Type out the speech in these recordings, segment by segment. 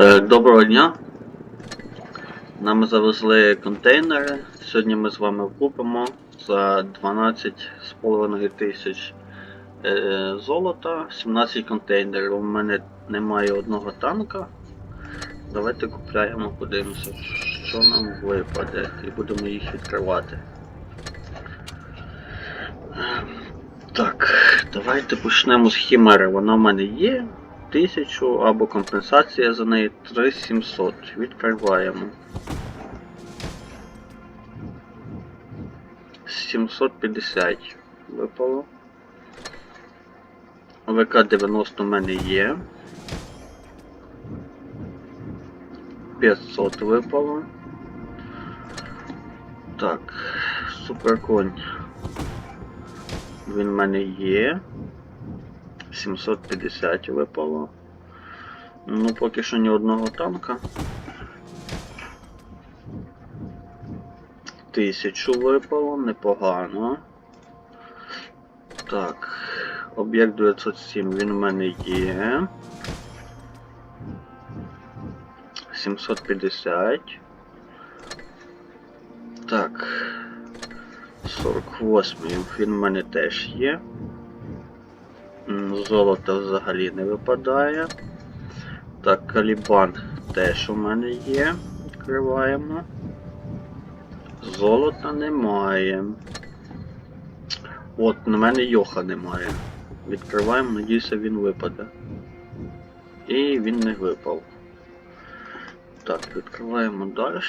Е, Доброго дня. Нам завезли контейнери. Сьогодні ми з вами купимо за 12,5 тисяч е, золота, 17 контейнерів. У мене немає одного танка. Давайте купляємо, подивимося, що нам випаде, і будемо їх відкривати. Е, Так, давайте почнемо з хімери. Вона в мене є. 1000 або компенсація за неї 3700. Відкриваємо. 750 випало. ВК-90 в мене є. 500 випало. Так, суперконь. Він в мене є. 750 випало. Ну, поки що ні одного танка. Тисячу випало, непогано. Так, об'єкт 907 він в мене є. 750. Так. 48 він в мене теж є. Золото взагалі не випадає. Так, калібан теж у мене є. Відкриваємо. Золота немає. От, на мене йоха немає. Відкриваємо, надіюся, він випаде. І він не випав. Так, відкриваємо далі.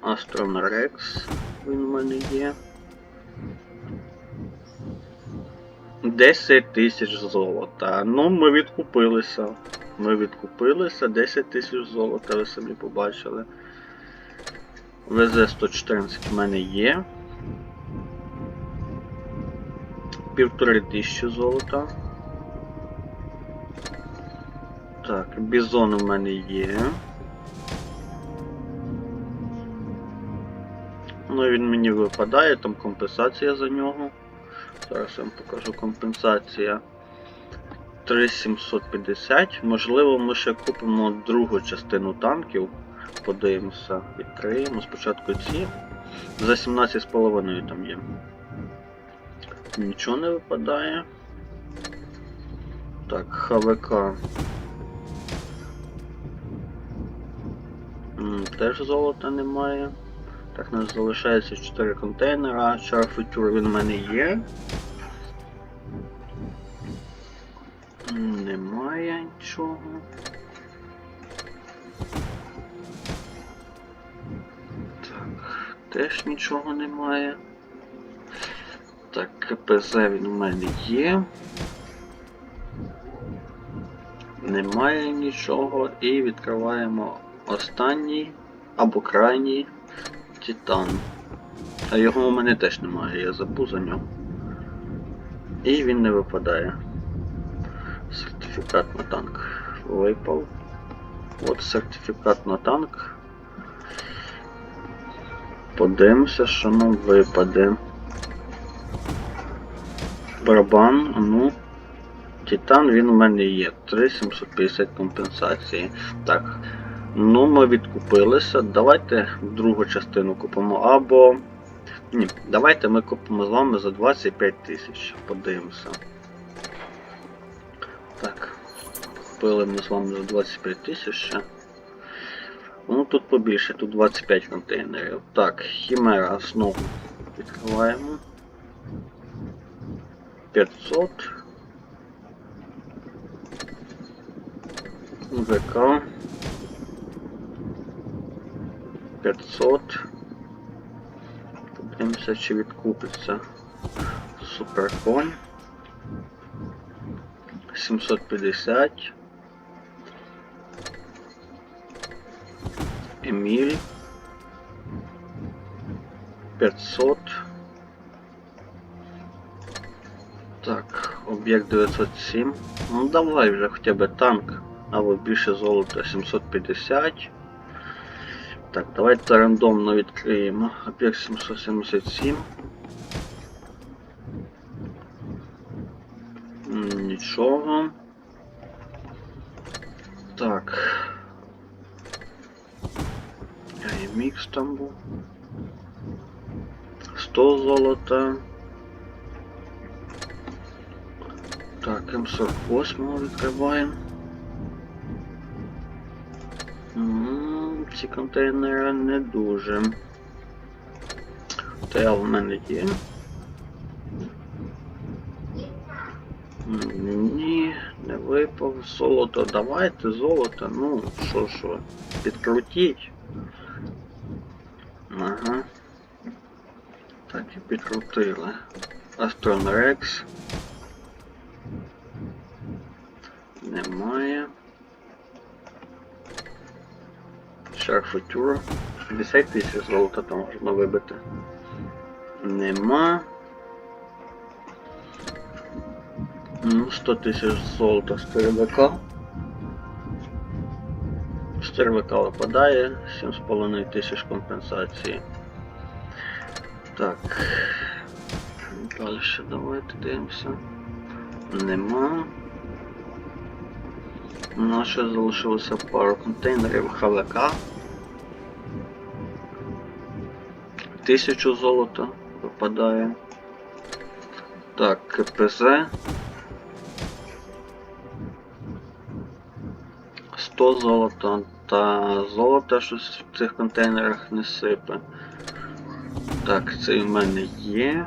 Астрон Рекс він у мене є. 10 тисяч золота. Ну, ми відкупилися. Ми відкупилися. 10 тисяч золота, ви самі побачили. ВЗ-114 в мене є. Півтори тисячі золота. Так, бізон у мене є. Ну він мені випадає, там компенсація за нього. Зараз я вам покажу компенсація. 3750. Можливо, ми ще купимо другу частину танків. Подивимося, відкриємо. Спочатку ці. За 17,5 там є. Нічого не випадає. Так, ХВК. Теж золота немає. Так, у нас залишається 4 контейнера. Char Future він у мене є. Немає нічого. Так, теж нічого немає. Так, КПЗ він у мене є. Немає нічого. І відкриваємо останній або крайній Титан. А його у мене теж немає, я забув за нього. І він не випадає. Сертифікат на танк випав. От сертифікат на танк. Подивимося, що нам випаде. Барабан, ну. Титан він у мене є. 3750 компенсації. Так. Ну, ми відкупилися. Давайте другу частину купимо. Або. Ні, давайте ми купимо з вами за 25 тисяч. Подивимося. Так. Купили ми з вами за 25 тисяч. Ну тут побільше, тут 25 контейнерів. Так, Хімера знову відкриваємо. 500. ВК. 500. Подивимося, чи відкупиться суперконь. 750. Еміль. 500. Так, об'єкт 907. Ну давай вже хоча б танк. Або більше золота 750. Так, давайте рандомно відкриємо. Об'єкт 777. Нічого. Так. мікс там був. 100 золота. Так, М48 відкриваємо. Ці контейнери не дуже. Та в мене є. Ні, не випав. Золото. Давайте золото. Ну, що що, підкрутіть. Ага. Так і підкрутили. Астрон Рекс. Немає. Шарфутюр. 50 тисяч золота там можна вибити. Нема. Ну, 100 тисяч золота з червяка. З червяка випадає, 7,5 тисяч компенсації. Так. Далі давайте дивимося. Нема. У нас ще залишилося пару контейнерів ХВК. Тисячу золота випадає. Так, КПЗ. 100 золота та золота щось в цих контейнерах не сипе. Так, це в мене є.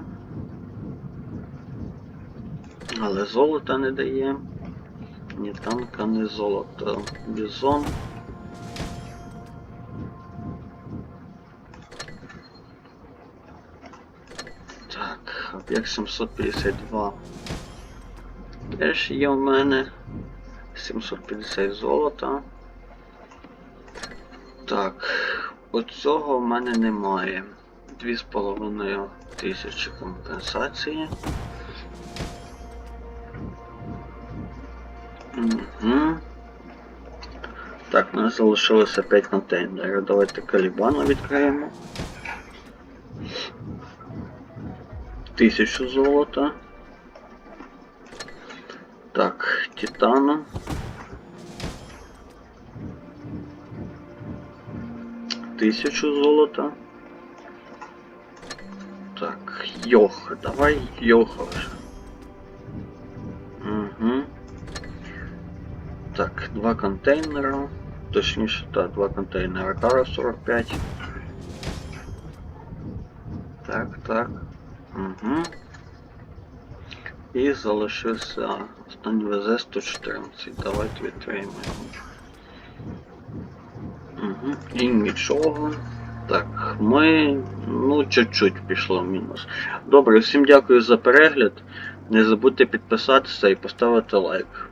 Але золота не дає. Ні танка, ні золота. Бізон. Об'єкт 752. Теж є в мене. 750 золота. Так, оцього в мене немає. 2,5 тисячі компенсації. Угу. Так, у нас залишилося 5 контейнерів. Давайте калібану відкриємо. Тисячу золота. Так, титану. Тисячу золота. Так, Йох, давай Йоха вже. Угу. Так, два контейнера. Точніше, так, два контейнера. Кара 45. Так, так. Угу. І залишився останній ВЗ 114. Давайте відтримаємо. Угу. І нічого. Так, ми ну чуть-чуть пішло в мінус. Добре, всім дякую за перегляд. Не забудьте підписатися і поставити лайк.